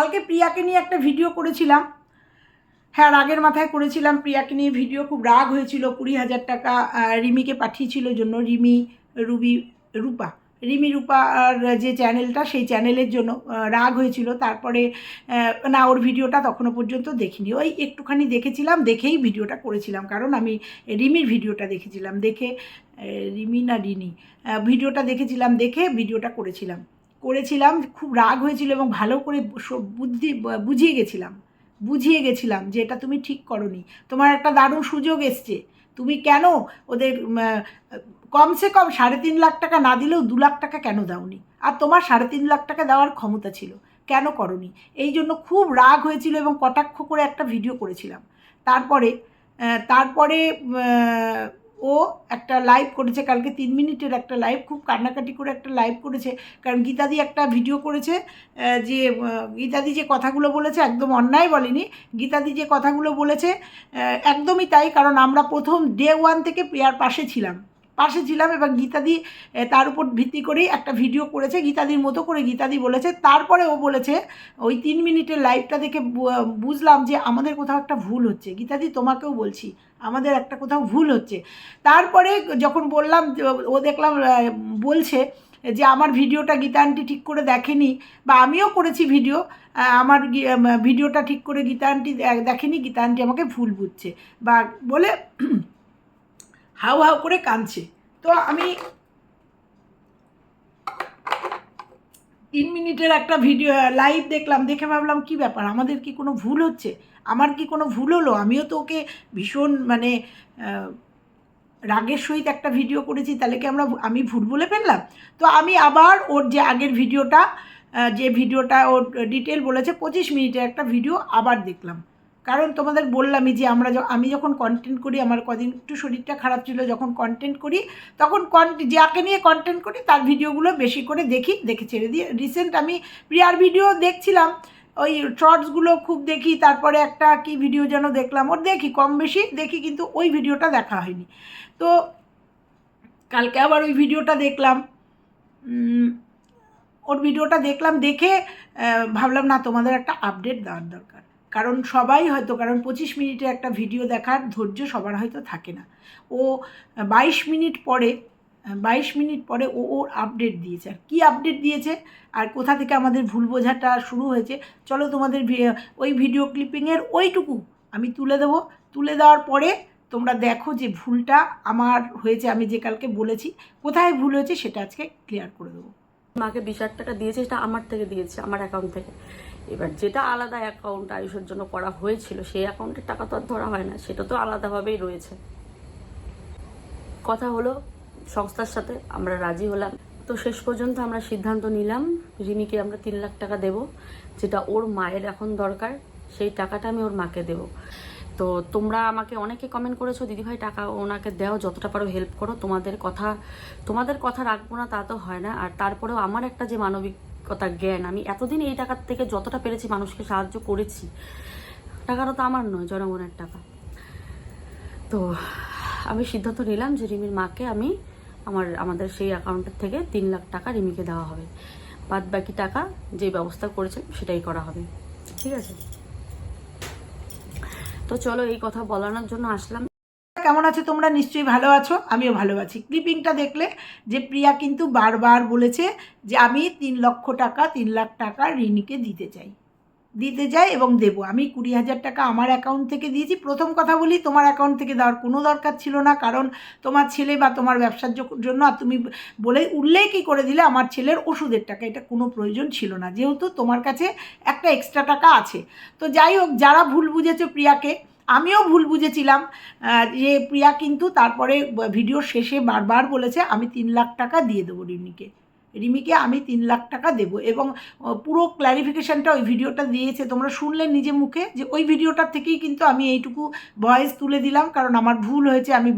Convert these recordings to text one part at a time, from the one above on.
কালকে প্রিয়াকে নিয়ে একটা ভিডিও করেছিলাম। হ্যাঁ রাগের মাথায় করেছিলাম প্রিয়াকে নিয়ে ভিডিও। খুব রাগ হয়েছিল, কুড়ি হাজার টাকা রিমিকে পাঠিয়েছিল জন্য, রিমি, রুবি, রূপা। রিমি রূপার যে চ্যানেলটা, সেই চ্যানেলের জন্য রাগ হয়েছিল। তারপরে না, ওর ভিডিওটা তখনও পর্যন্ত দেখিনি। ওই একটুখানি দেখেছিলাম, দেখেই ভিডিওটা করেছিলাম। কারণ আমি রিমির ভিডিওটা দেখেছিলাম, দেখে রিমি না রিনি ভিডিওটা দেখেছিলাম, দেখে ভিডিওটা করেছিলাম। করেছিলাম, খুব রাগ হয়েছিল এবং ভালো করে বুদ্ধি, বুঝিয়ে গেছিলাম। বুঝিয়ে গেছিলাম যে এটা তুমি ঠিক করনি। তোমার একটা দারুণ সুযোগ এসছে। তুমি কেন ওদের কমসে কম সাড়ে তিন লাখ টাকা না দিলেও দু লাখ টাকা কেন দাওনি? আর তোমার সাড়ে তিন লাখ টাকা দেওয়ার ক্ষমতা ছিল। কেন করনি? এই জন্য খুব রাগ হয়েছিল এবং কটাক্ষ করে একটা ভিডিও করেছিলাম। তারপরে তারপরে ও একটা লাইভ করেছে, কালকে তিন মিনিটের একটা লাইভ খুব কান্নাকাটি করে একটা লাইভ করেছে। কারণ গীতাদি একটা ভিডিও করেছে যে গীতাদি যে কথাগুলো বলেছে একদম অন্যায় বলেনি। গীতাদি যে কথাগুলো বলেছে একদমই তাই, কারণ আমরা প্রথম ডে ওয়ান থেকে প্রেয়ার পাশে ছিলাম। পাশে ছিলাম এবং গীতাদি তার উপর ভিত্তি করেই একটা ভিডিও করেছে, গীতাদির মতো করে গীতাদি বলেছে। তারপরে ও বলেছে, ওই তিন মিনিটের লাইভটা দেখে বুঝলাম যে আমাদের কোথাও একটা ভুল হচ্ছে। গীতাদি, তোমাকেও বলছি, আমাদের একটা কোথাও ভুল হচ্ছে। তারপরে যখন বললাম ও দেখলাম বলছে যে, আমার ভিডিওটা গীতা ঠিক করে দেখেনি বা আমিও করেছি ভিডিও আমার ভিডিওটা ঠিক করে গীতা দেখেনি, গীতা আমাকে ভুল বুঝছে। বা বলে হাউ হাউ করে কাঁদছে। তো আমি তিন মিনিটের একটা ভিডিও লাইভ দেখলাম, দেখে ভাবলাম, কি ব্যাপার? আমাদের কি কোনো ভুল হচ্ছে? আমার কি কোনো ভুল হলো? আমিও তো ওকে ভীষণ মানে রাগের সহিত একটা ভিডিও করেছি, তাহলে কি আমরা আমি ভুল বলে ফেললাম? তো আমি আবার ওর যে আগের ভিডিওটা যে ভিডিওটা ওর ডিটেল বলেছে, পঁচিশ মিনিটের একটা ভিডিও আবার দেখলাম। কারণ তোমাদের বললামই যে আমরা আমি যখন কন্টেন্ট করি, আমার কদিন একটু শরীরটা খারাপ ছিল যখন কন্টেন্ট করি, তখন কন্ট যাকে নিয়ে কন্টেন্ট করি, তার ভিডিওগুলো বেশি করে দেখি, দেখে ছেড়ে দিয়ে। রিসেন্ট আমি প্রিয়ার ভিডিও দেখছিলাম, ওই শর্টসগুলো খুব দেখি, তারপরে একটা কি ভিডিও যেন দেখলাম, ওর দেখি, কম বেশি দেখি, কিন্তু ওই ভিডিওটা দেখা হয়নি। তো কালকে আবার ওই ভিডিওটা দেখলাম ওর ভিডিওটা দেখলাম, দেখে ভাবলাম না, তোমাদের একটা আপডেট দেওয়ার দরকার। কারণ সবাই হয়তো, কারণ পঁচিশ মিনিটে একটা ভিডিও দেখার ধৈর্য সবার হয়তো থাকে না। ও, বাইশ মিনিট পরে, বাইশ মিনিট পরে ও ওর আপডেট দিয়েছে। আর কী আপডেট দিয়েছে? আর কোথা থেকে আমাদের ভুল বোঝাটা শুরু হয়েছে? চলো তোমাদের ওই ভিডিও ক্লিপিংয়ের ওইটুকু আমি তুলে দেবো। তুলে দেওয়ার পরে তোমরা দেখো যে ভুলটা আমার হয়েছে, আমি যে কালকে বলেছি। কোথায় ভুল হয়েছে সেটা আজকে ক্লিয়ার করে দেবো। মাকে বিশ টাকা দিয়েছে, সেটা আমার থেকে দিয়েছে, আমার অ্যাকাউন্ট থেকে। এবার যেটা আলাদা অ্যাকাউন্ট আয়ুষের জন্য করা হয়েছিল, সেই অ্যাকাউন্টের টাকা তো আর ধরা হয় না, সেটা তো আলাদাভাবেই রয়েছে। কথা হলো, সংস্থার সাথে আমরা রাজি হলাম। তো শেষ পর্যন্ত আমরা সিদ্ধান্ত নিলাম, রিমিকে আমরা তিন লাখ টাকা দেব, যেটা ওর মায়ের এখন দরকার, সেই টাকাটা আমি ওর মাকে দেব। তো তোমরা আমাকে অনেকে কমেন্ট করেছ, দিদিভাই, টাকা ওনাকে দাও, যতটা পারো হেল্প করো। তোমাদের কথা তোমাদের কথা রাখব না, তা তো হয় না। আর তারপরেও আমার একটা যে মানবিকতা জ্ঞান। আমি এতদিন এই টাকার থেকে যতটা পেরেছি মানুষকে সাহায্য করেছি, টাকাটা তো আমার নয়, জনগণের টাকা। তো আমি সিদ্ধান্ত নিলাম যে রিমির মাকে আমি আমার, আমাদের সেই অ্যাকাউন্টের থেকে তিন লাখ টাকা রিমিকে দেওয়া হবে। বাদ বাকি টাকা যে ব্যবস্থা করেছেন সেটাই করা হবে। ঠিক আছে? তো চলো এই কথা বলানোর জন্য আসলাম। কেমন আছো? তোমরা নিশ্চয়ই ভালো আছো, আমিও ভালো আছি। ক্লিপিংটা দেখলে যে প্রিয়া কিন্তু বারবার বলেছে যে আমি তিন লক্ষ টাকা, তিন লাখ টাকা রিনিকে দিতে চাই। দিতে চাই এবং দেব। আমি কুড়ি হাজার টাকা আমার অ্যাকাউন্ট থেকে দিয়েছি। প্রথম কথা বলি, তোমার অ্যাকাউন্ট থেকে দেওয়ার কোনো দরকার ছিল না, কারণ তোমার ছেলে বা তোমার ব্যবসার জন্য, আর তুমি বলে উল্লেখই করে দিলে, আমার ছেলের ওষুধের টাকা। এটা কোনো প্রয়োজন ছিল না। যেহেতু তোমার কাছে একটা এক্সট্রা টাকা আছে। তো যাই হোক, যারা ভুল বুঝেছ প্রিয়াকে আমিও ভুল বুঝেছিলাম যে প্রিয়া কিন্তু তারপরে ভিডিও শেষে বারবার বলেছে, আমি তিন লাখ টাকা দিয়ে দেবো রিমিকে। রিমিকে আমি তিন লাখ টাকা দেব এবং পুরো ক্ল্যারিফিকেশানটা ওই ভিডিওটা দিয়েছে। তোমরা শুনলে নিজে মুখে যে ওই ভিডিওটার থেকেই কিন্তু আমি এইটুকু ভয়েস তুলে দিলাম, কারণ আমার ভুল হয়েছে, আমি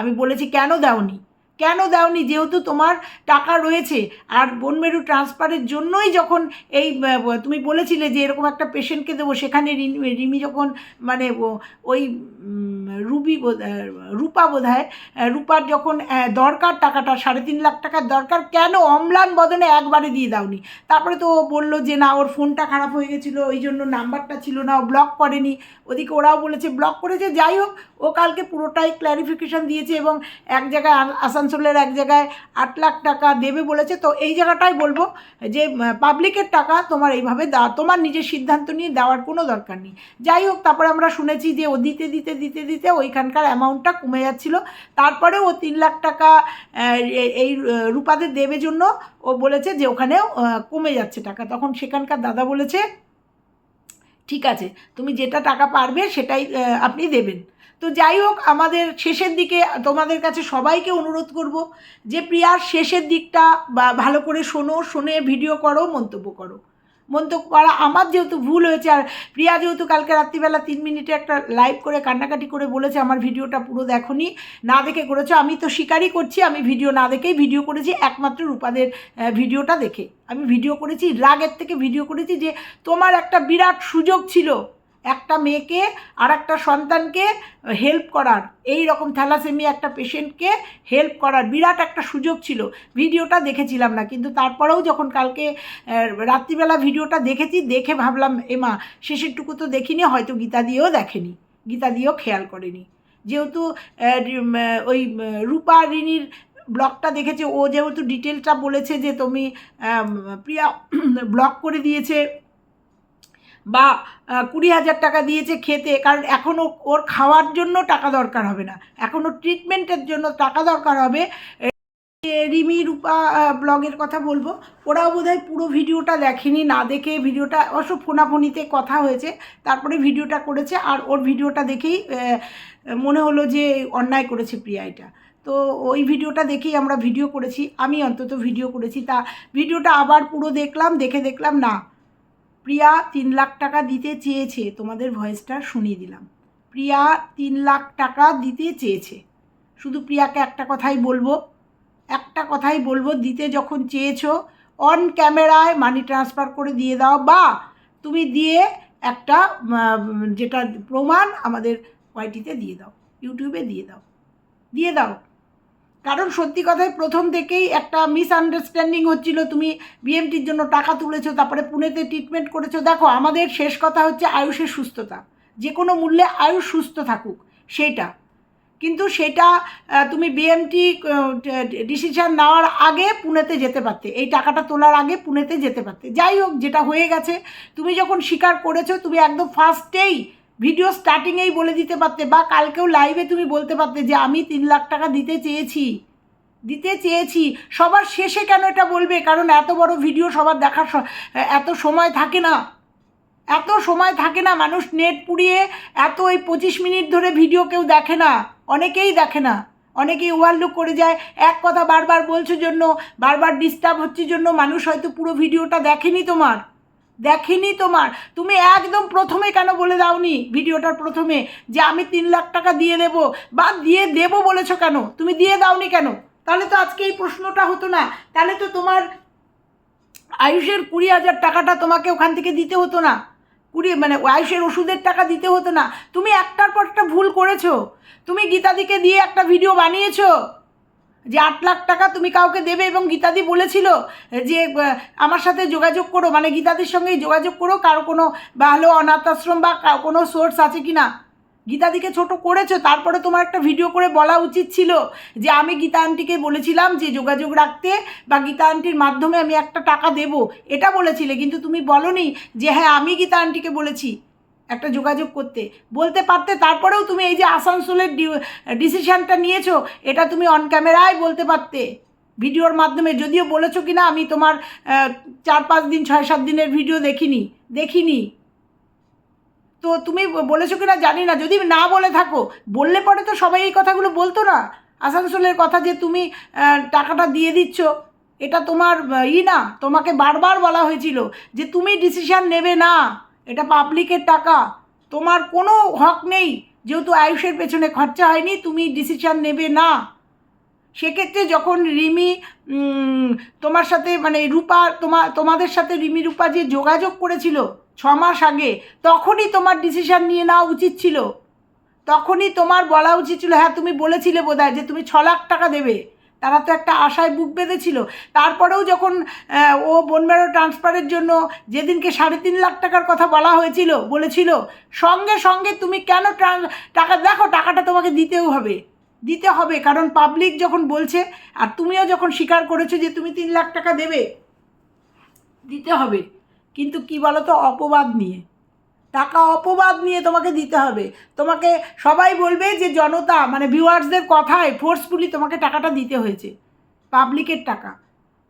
আমি বলেছি কেন দাওনি? কেন দাওনি? যেহেতু তোমার টাকা রয়েছে। আর বনমেরু ট্রান্সফারের জন্যই যখন এই তুমি বলেছিলে যে এরকম একটা পেশেন্টকে দেবো, সেখানে রিমি যখন মানে ওই রুবি রূপা বোধ হয় রূপার যখন দরকার টাকাটা, সাড়ে তিন লাখ টাকার দরকার, কেন অম্লান বদনে একবারে দিয়ে দাওনি? তারপরে তো বলল যে, না, ওর ফোনটা খারাপ হয়ে গেছিল, ওই জন্য নাম্বারটা ছিল না, ও ব্লক করেনি। ওদিকে ওরাও বলেছে ব্লক করেছে, যাই হোক, ও কালকে পুরোটাই ক্ল্যারিফিকেশন দিয়েছে এবং এক জায়গায় আসানসোলের এক জায়গায় আট লাখ টাকা দেবে বলেছে। তো এই জায়গাটাই বলব যে পাবলিকের টাকা তোমার এইভাবে দেওয়া তোমার নিজের সিদ্ধান্ত নিয়ে দেওয়ার কোনো দরকার নেই। যাই হোক, তারপরে আমরা শুনেছি যে, ও দিতে দিতে দিতে দিতে ওইখানকার অ্যামাউন্টটা কমে যাচ্ছিল। তারপরে ও তিন লাখ টাকা এই রূপাদের দেবে জন্য ও বলেছে যে ওখানেও কমে যাচ্ছে টাকা। তখন সেখানকার দাদা বলেছে, ঠিক আছে, তুমি যেটা টাকা পারবে সেটাই আপনি দেবেন। তো যাই হোক, আমাদের শেষের দিকে তোমাদের কাছে সবাইকে অনুরোধ করব যে প্রিয়ার শেষের দিকটা বা ভালো করে শোনো, শুনে ভিডিও করো, মন্তব্য করো। মন্তব্য করা আমার যেহেতু ভুল হয়েছে, আর প্রিয়া যেহেতু কালকে রাত্রিবেলা তিন মিনিটে একটা লাইভ করে কান্নাকাটি করে বলেছে, আমার ভিডিওটা পুরো দেখনি, না দেখে করেছ, আমি তো স্বীকারই করছি, আমি ভিডিও না দেখেই ভিডিও করেছি, একমাত্র রূপাদের ভিডিওটা দেখে। আমি ভিডিও করেছি, রাগের থেকে ভিডিও করেছি যে তোমার একটা বিরাট সুযোগ ছিল একটা মেয়েকে আর একটা সন্তানকে হেল্প করার। এই রকম থ্যালাসেমি একটা পেশেন্টকে হেল্প করার বিরাট একটা সুযোগ ছিল। ভিডিওটা দেখেছিলাম না, কিন্তু তারপরেও যখন কালকে রাত্রিবেলা ভিডিওটা দেখেছি, দেখে ভাবলাম, এমা, শেষেরটুকু তো দেখিনি, হয়তো গীতা দিয়েও দেখেনি। গীতা দিয়েও খেয়াল করেনি। যেহেতু ওই রূপা রিনির ব্লগটা দেখেছে, ও যেহেতু ডিটেলটা বলেছে যে, তুমি প্রিয়া ব্লগ করে দিয়েছে। বা কুড়ি হাজার টাকা দিয়েছে খেতে, কারণ এখনও ওর খাওয়ার জন্য টাকা দরকার হবে না। এখনও ট্রিটমেন্টের জন্য টাকা দরকার হবে। রিমি, রূপা ব্লগের কথা বলব। ওরাও বোধহয় পুরো ভিডিওটা দেখেনি, না দেখে ভিডিওটা অবশ্য ফোনাফোনিতে কথা হয়েছে, তারপরে ভিডিওটা করেছে, আর ওর ভিডিওটা দেখেই মনে হলো যে অন্যায় করেছে প্রিয়া এটা। তো ওই ভিডিওটা দেখেই আমরা ভিডিও করেছি, আমি অন্তত ভিডিও করেছি। তা ভিডিওটা আবার পুরো দেখলাম, দেখে দেখলাম, না প্রিয়া তিন লাখ টাকা দিতে চেয়েছে, তোমাদের ভয়েসটা শুনিয়ে দিলাম। প্রিয়া তিন লাখ টাকা দিতে চেয়েছে। শুধু প্রিয়াকে একটা কথাই বলব, একটা কথাই বলব, দিতে যখন চেয়েছো অন ক্যামেরায় মানি ট্রান্সফার করে দিয়ে দাও বা তুমি দিয়ে একটা যেটা প্রমাণ আমাদের ওয়াইটিতে দিয়ে দাও ইউটিউবে দিয়ে দাও। দিয়ে দাও। কারণ সত্যি কথায় প্রথম থেকেই একটা মিসআন্ডারস্ট্যান্ডিং হচ্ছিল, তুমি বিএমটির জন্য টাকা তুলেছো, তারপরে পুনেতে ট্রিটমেন্ট করেছ। দেখো, আমাদের শেষ কথা হচ্ছে আয়ুষের সুস্থতা। যে কোনো মূল্যে আয়ুষ সুস্থ থাকুক সেইটা কিন্তু সেটা তুমি বিএমটি ডিসিশন নেওয়ার আগে পুনেতে যেতে পারতে। এই টাকাটা তোলার আগে পুনেতে যেতে পারতে। যাই হোক, যেটা হয়ে গেছে, তুমি যখন স্বীকার করেছ, তুমি একদম ফার্স্টেই ভিডিও স্টার্টিংয়েই বলে দিতে পারতে বা কালকেও লাইভে তুমি বলতে পারতে যে আমি তিন লাখ টাকা দিতে চেয়েছি। দিতে চেয়েছি। সবার শেষে কেন এটা বলবে? কারণ এত বড় ভিডিও সবার দেখার এত সময় থাকে না। এত সময় থাকে না। মানুষ নেট পুড়িয়ে এত ওই পঁচিশ মিনিট ধরে ভিডিও কেউ দেখে না। অনেকেই দেখে না। অনেকেই ওভারলুক করে যায়। এক কথা বারবার বলছো জন্য, বারবার ডিস্টার্ব হচ্ছে জন্য মানুষ হয়তো পুরো ভিডিওটা দেখেনি তোমার। দেখেনি তোমার। তুমি একদম প্রথমে কেন বলে দাওনি ভিডিওটার প্রথমে যে আমি তিন লাখ টাকা দিয়ে দেবো? বা দিয়ে দেবো বলেছ কেন? তুমি দিয়ে দাওনি কেন? তাহলে তো আজকে এই প্রশ্নটা হতো না। তাহলে তো তোমার আয়ুষের কুড়ি হাজার টাকাটা তোমাকে ওখান থেকে দিতে হতো না। কুড়ি মানে আয়ুষের ওষুধের টাকা দিতে হতো না। তুমি একটার পর একটা ভুল করেছ। তুমি গীতাদিকে দিয়ে একটা ভিডিও বানিয়েছো। যে আট লাখ টাকা তুমি কাউকে দেবে এবং গীতাদি বলেছিল যে আমার সাথে যোগাযোগ করো মানে গীতাদির সঙ্গে যোগাযোগ করো, কারও কোনো ভালো অনাথ আশ্রম বা কোনো সোর্স আছে কি না গীতাদিকে ছোট করেছ, তারপরে তোমার একটা ভিডিও করে বলা উচিত ছিল যে, আমি গীতা আন্টিকে বলেছিলাম যে, যোগাযোগ রাখতে বা গীতা আন্টির মাধ্যমে আমি একটা টাকা দেব। এটা বলেছিলে, কিন্তু তুমি বলনি যে হ্যাঁ আমি গীতা আন্টিকে বলেছি। একটা যোগাযোগ করতে। বলতে পারতে তারপরেও তুমি এই যে আসানসোলের ডিসিশানটা নিয়েছো, এটা তুমি অন ক্যামেরায় বলতে পারতে। ভিডিওর মাধ্যমে, যদিও বলেছ কি না আমি তোমার চার পাঁচ দিন, ছয় সাত দিনের ভিডিও দেখিনি দেখিনি। তো তুমি বলেছ কি না জানি না, যদি না বলে থাকো, বললে পরে তো সবাই এই কথাগুলো বলতো না। আসানসোলের কথা যে তুমি টাকাটা দিয়ে দিচ্ছ, এটা তোমার ই না, তোমাকে বারবার বলা হয়েছিল যে তুমি ডিসিশান নেবে না। এটা পাবলিকের টাকা। তোমার কোনো হক নেই, যেহেতু আয়ুষের পেছনে খরচা হয়নি, তুমি ডিসিশন নেবে না। সেক্ষেত্রে যখন রিমি তোমার সাথে মানে রূপা, তোমা, তোমাদের সাথে রিমি রূপা যে যোগাযোগ করেছিল ছ মাস আগে, তখনই তোমার ডিসিশন নিয়ে নেওয়া উচিত ছিল। তখনই তোমার বলা উচিত ছিল হ্যাঁ তুমি বলেছিলে বোধহয় যে তুমি ছ লাখ টাকা দেবে। তারা তো একটা আশায় বুক বেঁধেছিল। তারপরেও যখন ও বনমেরো ট্রান্সফারের জন্য যেদিনকে সাড়ে তিন লাখ টাকার কথা বলা হয়েছিল, বলেছিল, সঙ্গে সঙ্গে তুমি কেন টাকা, দেখো, টাকাটা তোমাকে দিতেও হবে। দিতে হবে, কারণ পাবলিক যখন বলছে, আর তুমিও যখন স্বীকার করেছ যে তুমি তিন লাখ টাকা দেবে, দিতে হবে। কিন্তু কি বলো তো অপবাদ নিয়ে। টাকা অপবাদ নিয়ে তোমাকে দিতে হবে। তোমাকে সবাই বলবে যে, জনতা মানে ভিউয়ার্সদের কথায় ফোর্সফুলি তোমাকে টাকাটা দিতে হয়েছে পাবলিকের টাকা।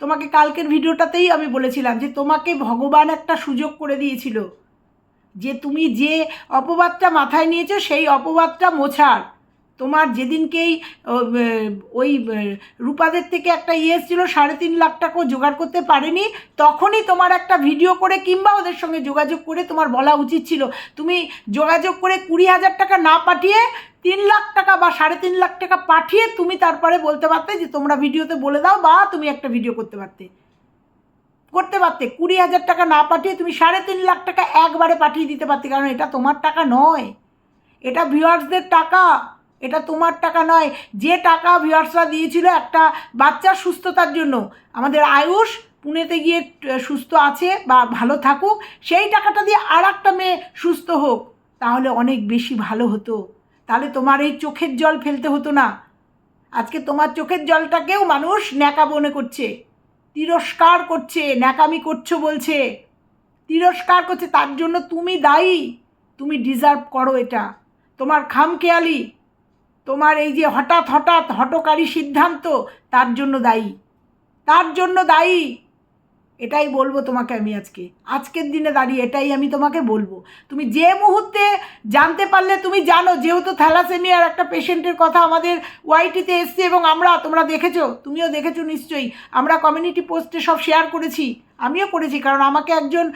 তোমাকে কালকের ভিডিওটাতেই আমি বলেছিলাম যে, তোমাকে ভগবান একটা সুযোগ করে দিয়েছিল যে, তুমি যে অপবাদটা মাথায় নিয়েছো, সেই অপবাদটা মোছার। তোমার যেদিনকেই ওই রূপাদের থেকে একটা ইয়ে এসেছিল, সাড়ে তিন লাখ টাকাও জোগাড় করতে পারেনি, তখনই তোমার একটা ভিডিও করে কিংবা ওদের সঙ্গে যোগাযোগ করে তোমার বলা উচিত ছিল। তুমি যোগাযোগ করে কুড়ি হাজার টাকা না পাঠিয়ে তিন লাখ টাকা বা সাড়ে তিন লাখ টাকা পাঠিয়ে তুমি তারপরে বলতে পারতে যে তোমরা ভিডিওতে বলে দাও বা তুমি একটা ভিডিও করতে পারতে। করতে পারতে। কুড়ি হাজার টাকা না পাঠিয়ে তুমি সাড়ে তিন লাখ টাকা একবারে পাঠিয়ে দিতে পারতে, কারণ এটা তোমার টাকা নয়। এটা ভিউয়ার্সদের টাকা। এটা তোমার টাকা নয়। যে টাকা ভিউয়ার্সরা দিয়েছিল একটা বাচ্চার সুস্থতার জন্য। আমাদের আয়ুষ পুনেতে গিয়ে সুস্থ আছে বা ভালো থাকুক, সেই টাকাটা দিয়ে আর একটা মেয়ে সুস্থ হোক, তাহলে অনেক বেশি ভালো হতো। তাহলে তোমার এই চোখের জল ফেলতে হতো না। আজকে তোমার চোখের জলটাকেও মানুষ ন্যাকা মনে করছে। তিরস্কার করছে, ন্যাকামি করছ বলছে। তিরস্কার করছে, তার জন্য তুমি দায়ী। তুমি ডিজার্ভ করো এটা। তোমার খামখেয়ালি তোমার এই যে হঠাৎ হঠাৎ হটকারী সিদ্ধান্ত, তার জন্য দায়ী। তার জন্য দায়ী। এটাই বলব তোমাকে আমি আজকে। আজকের দিনে দাঁড়িয়ে এটাই আমি তোমাকে বলব। তুমি যে মুহূর্তে জানতে পারলে তুমি জানো, যেহেতু থ্যালাসেমিয়ার একটা পেশেন্টের কথা আমাদের ওয়াইটিতে এসছে এবং আমরা, তোমরা দেখেছ, তুমিও দেখেছ নিশ্চয়ই। আমরা কমিউনিটি পোস্টে সব শেয়ার করেছি, আমিও করেছি, কারণ আমাকে একজন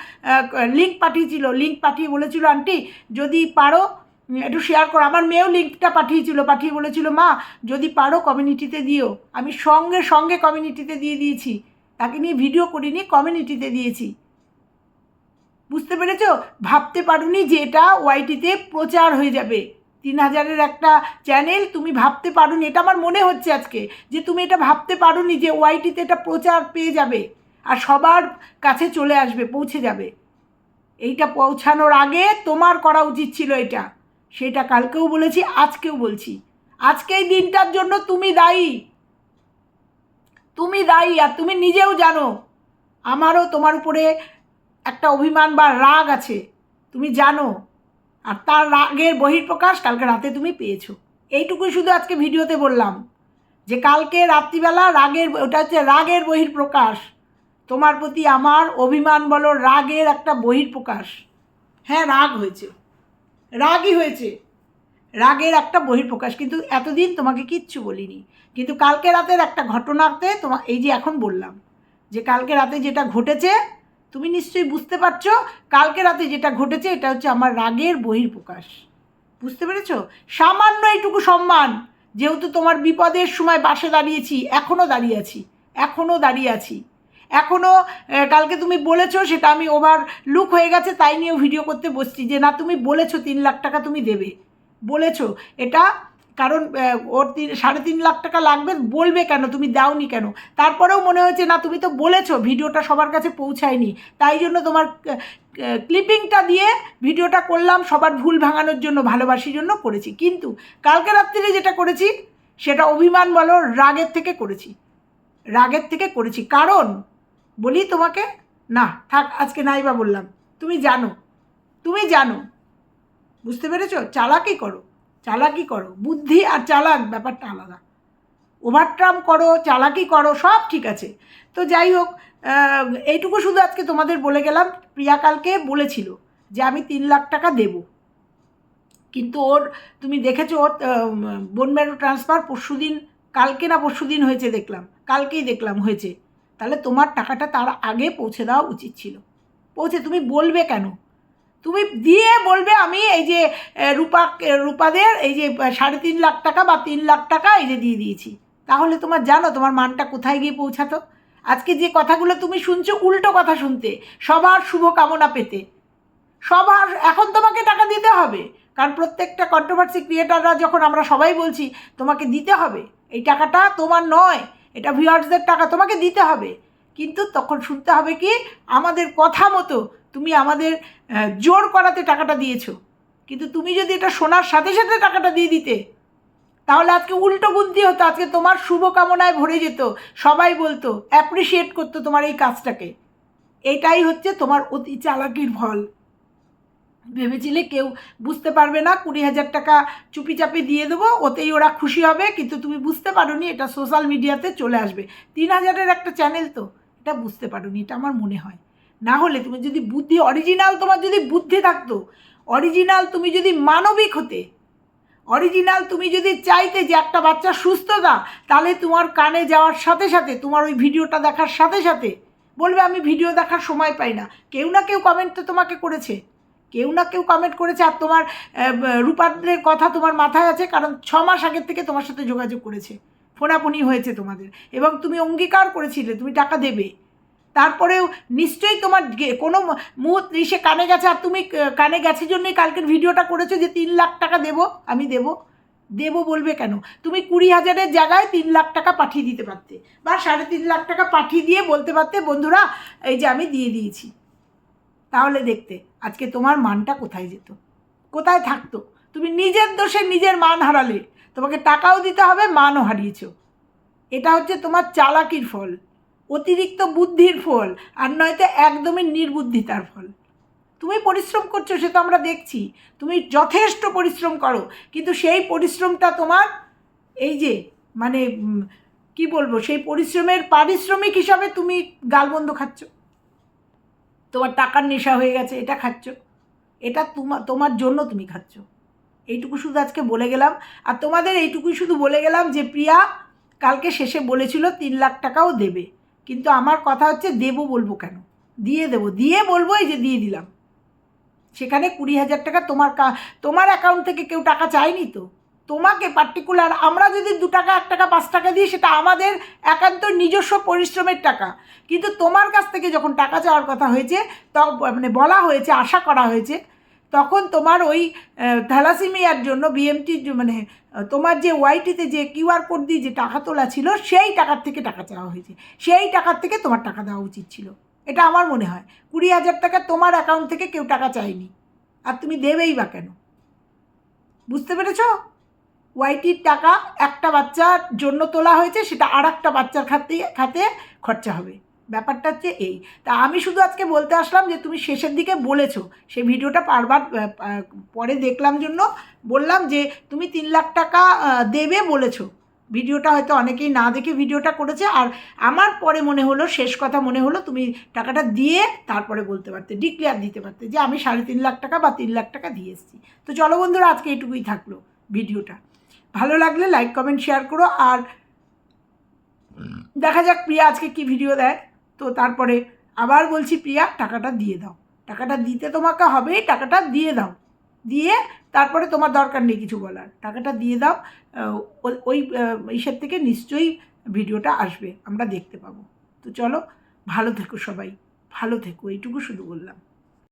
লিঙ্ক পাঠিয়েছিল লিঙ্ক পাঠিয়ে বলেছিল, আন্টি, যদি পারো একটু শেয়ার করো। আমার মেয়েও লিঙ্কটা পাঠিয়েছিল, পাঠিয়ে বলেছিল, মা, যদি পারো কমিউনিটিতে দিও। আমি সঙ্গে সঙ্গে কমিউনিটিতে দিয়ে দিয়েছি। তাকে নিয়ে ভিডিও করিনি কমিউনিটিতে দিয়েছি। বুঝতে পেরেছ? ভাবতে পারোনি যে এটা ওয়াইটিতে প্রচার হয়ে যাবে। তিন হাজারের একটা চ্যানেল তুমি ভাবতে পারোনি। এটা আমার মনে হচ্ছে আজকে যে তুমি এটা ভাবতে পারোনি যে ওয়াইটিতে এটা প্রচার পেয়ে যাবে আর সবার কাছে চলে আসবে, পৌঁছে যাবে। এইটা পৌঁছানোর আগে তোমার করা উচিত ছিল এটা। সেটা কালকেও বলেছি, আজকেও বলছি। আজকে এই দিনটার জন্য তুমি দায়ী। তুমি দায়ী আর তুমি নিজেও জানো, আমারও তোমার উপরে একটা অভিমান বা রাগ আছে। তুমি জানো, আর তার রাগের বহিঃপ্রকাশ কালকে রাতে তুমি পেয়েছ। এইটুকুই শুধু আজকে ভিডিওতে বললাম, যে কালকে রাত্রিবেলা রাগের, ওটা হচ্ছে রাগের বহিঃপ্রকাশ। তোমার প্রতি আমার অভিমান বলো, রাগের একটা বহিঃপ্রকাশ। হ্যাঁ রাগ হয়েছে। রাগই হয়েছে। রাগের একটা বহিঃপ্রকাশ। কিন্তু এতদিন তোমাকে কিচ্ছু বলিনি। কিন্তু কালকে রাতের একটা ঘটনাতে তোমা, এই যে এখন বললাম, যে কালকে রাতে যেটা ঘটেছে, তুমি নিশ্চয়ই বুঝতে পারছ, কালকে রাতে যেটা ঘটেছে, এটা হচ্ছে আমার রাগের বহির্প্রকাশ বুঝতে পেরেছ? সামান্য এইটুকু সম্মান, যেহেতু তোমার বিপদের সময় পাশে দাঁড়িয়েছি এখনও দাঁড়িয়ে আছি এখনও দাঁড়িয়ে আছি। এখনও কালকে তুমি বলেছ, সেটা আমি ওভার লুক হয়ে গেছে, তাই নিয়েও ভিডিও করতে বসছি যে না, তুমি বলেছ তিন লাখ টাকা তুমি দেবে। বলেছ। এটা কারণ ওর তিন, সাড়ে তিন লাখ টাকা লাগবে, বলবে কেন, তুমি দাওনি কেন? তারপরেও মনে হয়েছে, না, তুমি তো বলেছ ভিডিওটা সবার কাছে পৌঁছায়নি। তাই জন্য তোমার ক্লিপিংটা দিয়ে ভিডিওটা করলাম, সবার ভুল ভাঙানোর জন্য, ভালোবাসির জন্য করেছি। কিন্তু কালকে রাত্রিরে যেটা করেছি, সেটা অভিমান বলো, রাগের থেকে করেছি। রাগের থেকে করেছি। কারণ বলি তোমাকে? না, থাক, আজকে নাই বা বললাম। তুমি জানো তুমি জানো। বুঝতে পেরেছ? চালাকি করো চালাকি করো। বুদ্ধি আর চালাক ব্যাপারটা আলাদা। ওভারট্রাম করো, চালাকি করো, সব ঠিক আছে। তো যাই হোক এইটুকু শুধু আজকে তোমাদের বলে গেলাম। প্রিয়া কালকে বলেছিল যে আমি তিন লাখ টাকা দেব। কিন্তু ওর, তুমি দেখেছ, ওর বনম্যারো ট্রান্সফার পরশু দিন কালকে না পরশু দিন হয়েছে দেখলাম। কালকেই দেখলাম হয়েছে। তাহলে তোমার টাকাটা তার আগে পৌঁছে দেওয়া উচিত ছিল। পৌঁছে, তুমি বলবে কেন? তুমি দিয়ে বলবে আমি এই যে রূপা রূপাদের এই যে সাড়ে তিন লাখ টাকা বা তিন লাখ টাকা এই যে দিয়ে দিয়েছি। তাহলে তোমার জানো তোমার মানটা কোথায় গিয়ে পৌঁছাতো? আজকে যে কথাগুলো তুমি শুনছো উল্টো কথা শুনতে, সবার শুভ কামনা পেতে। সবার, এখন তোমাকে টাকা দিতে হবে। কারণ প্রত্যেকটা কন্ট্রোভার্সি ক্রিয়েটাররা যখন আমরা সবাই বলছি, তোমাকে দিতে হবে। এই টাকাটা তোমার নয়। এটা ভিউয়ার্সদের টাকা তোমাকে দিতে হবে। কিন্তু তখন শুনতে হবে কি, আমাদের কথা মতো তুমি আমাদের জোর করাতে টাকাটা দিয়েছ। কিন্তু তুমি যদি এটা শোনার সাথে সাথে টাকাটা দিয়ে দিতে, তাহলে আজকে উল্টো বুদ্ধি হতো, আজকে তোমার শুভকামনায় ভরে যেত। সবাই বলতো অ্যাপ্রিসিয়েট করতো তোমার এই কাজটাকে। এটাই হচ্ছে তোমার অতি চালাকির ফল। ভেবেছিলে কেউ বুঝতে পারবে না, কুড়ি হাজার টাকা চুপি চাপি দিয়ে দেবো, ওতেই ওরা খুশি হবে, কিন্তু তুমি বুঝতে পারোনি, এটা সোশ্যাল মিডিয়াতে চলে আসবে। তিন হাজারের একটা চ্যানেল তো, এটা বুঝতে পারোনি, এটা আমার মনে হয়। না হলে তুমি যদি বুদ্ধি অরিজিনাল তোমার যদি বুদ্ধি থাকতো অরিজিনাল তুমি যদি মানবিক হতে অরিজিনাল তুমি যদি চাইতে যে একটা বাচ্চা সুস্থতা তাহলে তোমার কানে যাওয়ার সাথে সাথে, তোমার ওই ভিডিওটা দেখার সাথে সাথে, বলবে আমি ভিডিও দেখার সময় পাই না। কেউ না কেউ কমেন্ট তো তোমাকে করেছে। কেউ না কেউ কমেন্ট করেছে আর তোমার আহ, রূপান্তের কথা তোমার মাথায় আছে কারণ ছ মাস আগের থেকে তোমার সাথে যোগাযোগ করেছে। ফোনাফোনি হয়েছে তোমাদের। এবং তুমি অঙ্গীকার করেছিলে তুমি টাকা দেবে। তারপরেও নিশ্চয়ই তোমার কোনো মুহূর্তে সে কানে গেছে আর তুমি কানে গেছে জন্যই কালকের ভিডিওটা করেছ যে তিন লাখ টাকা দেবো আমি দেবো। দেবো বলবে কেন? তুমি কুড়ি হাজারের জায়গায় তিন লাখ টাকা পাঠিয়ে দিতে পারতে। বা সাড়ে তিন লাখ টাকা পাঠিয়ে দিয়ে বলতে পারতে বন্ধুরা এই যে আমি দিয়ে দিয়েছি। তাহলে দেখতে, আজকে তোমার মানটা কোথায় যেত? কোথায় থাকতো? তুমি নিজের দোষে নিজের মান হারালে, তোমাকে টাকাও দিতে হবে, মানও হারিয়েছো। এটা হচ্ছে তোমার চালাকির ফল, অতিরিক্ত বুদ্ধির ফল, আর নয়তো একদমই নির্বুদ্ধিতার ফল। তুমি পরিশ্রম করছ, সে তো আমরা দেখছি। তুমি যথেষ্ট পরিশ্রম করো, কিন্তু সেই পরিশ্রমটা তোমার এই যে মানে কি বলব, সেই পরিশ্রমের পারিশ্রমিক হিসাবে তুমি গালবন্ধ খাচ্ছ। তোমার টাকার নেশা হয়ে গেছে, এটা খাচ্ছ। এটা তোমার তোমার জন্য তুমি খাচ্ছ। এইটুকু শুধু আজকে বলে গেলাম। আর তোমাদের এইটুকুই শুধু বলে গেলাম যে, প্রিয়া, কালকে শেষে বলেছিল তিন লাখ টাকাও দেবে। কিন্তু আমার কথা হচ্ছে দেবো বলব কেন? দিয়ে দেবো। দিয়ে বলব এই যে, দিয়ে দিলাম। সেখানে কুড়ি হাজার টাকা তোমার তোমার অ্যাকাউন্ট থেকে কেউ টাকা চায়নি তো? তোমাকে পার্টিকুলার আমরা যদি দু টাকা, এক টাকা, পাঁচ টাকা দিই, সেটা আমাদের একান্ত নিজস্ব পরিশ্রমের টাকা। কিন্তু তোমার কাছ থেকে যখন টাকা চাওয়ার কথা হয়েছে মানে বলা হয়েছে, আশা করা হয়েছে, তখন তোমার ওই থ্যালাসিমিয়ার জন্য বিএমটি মানে তোমার যে ওয়াইটিতে যে কিউআর কোড দিয়ে যে টাকা তোলা ছিল, সেই টাকার থেকে টাকা চাওয়া হয়েছে। সেই টাকার থেকে তোমার টাকা দেওয়া উচিত ছিল। এটা আমার মনে হয়। কুড়ি হাজার টাকা তোমার অ্যাকাউন্ট থেকে কেউ টাকা চায়নি। আর তুমি দেবেই বা কেন? বুঝতে পেরেছ? ওয়াইটির টাকা একটা বাচ্চার জন্য তোলা হয়েছে সেটা আর একটা বাচ্চার খাতে খাতে খরচা হবে। ব্যাপারটা হচ্ছে এই। তা আমি শুধু আজকে বলতে আসলাম যে তুমি শেষের দিকে বলেছ সেই ভিডিওটা আহ, পরে দেখলাম জন্য বললাম যে তুমি তিন লাখ টাকা দেবে বলেছ। ভিডিওটা হয়তো অনেকেই না দেখে ভিডিওটা করেছে আর আমার পরে মনে হলো শেষ কথা মনে হলো তুমি টাকাটা দিয়ে তারপরে বলতে পারতে ডিক্লেয়ার দিতে পারতে যে আমি সাড়ে তিন লাখ টাকা বা তিন লাখ টাকা দিয়ে এসেছি। তো চলো বন্ধুরা আজকে এইটুকুই থাকল ভিডিওটা। ভালো লাগলে লাইক কমেন্ট শেয়ার করো আর দেখা যাক প্রিয়া আজকে কি ভিডিও দেয়। তো তারপরে আবার বলছি, প্রিয়া, টাকাটা দিয়ে দাও। টাকাটা দিতে তোমাকে হবে টাকাটা দিয়ে দাও। দিয়ে তারপরে তোমার দরকার নেই কিছু বলার। টাকাটা দিয়ে দাও ওই ইসের থেকে নিশ্চয়ই ভিডিওটা আসবে। আমরা দেখতে পাবো। তো চলো, ভালো থেকো সবাই। ভালো থেকো, এইটুকু শুধু বললাম।